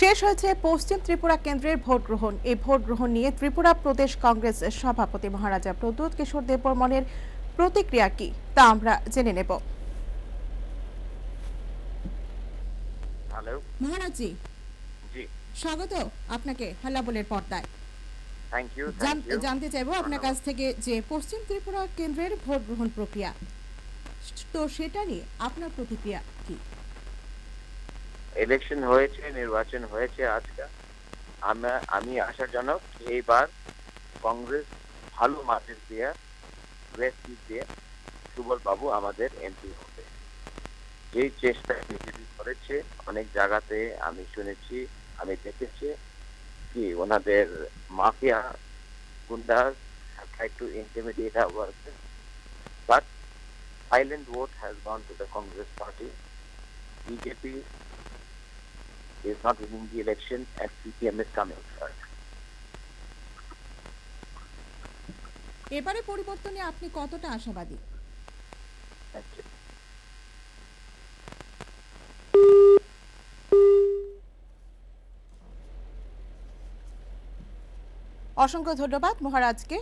শেষ হয়েছে পশ্চিম ত্রিপুরা কেন্দ্রের ভোট গ্রহণ। এই ভোট গ্রহণ নিয়ে ত্রিপুরা প্রদেশ কংগ্রেস সভাপতি মহারাজা প্রদ্যুৎ কিশোর দেববর্মনের প্রতিক্রিয়া কি তা আমরা জেনে নেব। মহারাজজি। স্বাগত আপনাকে হাল্লাবলের পর্দায়। জানতে চাইব আপনার কাছ থেকে যে পশ্চিম ত্রিপুরা কেন্দ্রের ভোট গ্রহণ প্রক্রিয়া। তো সেটা নিয়ে আপনার প্রতিক্রিয়া কি? ইলেকশন হয়েছে, নির্বাচন হয়েছে আজকে আমরা, আমি আশাজনক এইবার কংগ্রেস ভালো মার্কেট দিয়ে সিট দিয়ে সুবল বাবু আমাদের এমপি হবে যেই চেষ্টা বিজেপি করেছে, অনেক জায়গাতে আমি শুনেছি, আমি দেখেছি কি ওনাদের mafia have tried to intimidate our workers. But silent vote has gone to the Congress party. Is not winning the election and CPM is coming third. এবারে পরিবর্তনে আপনি কতটা আশাবাদী. অসংখ্য ধন্যবাদ মহারাজকে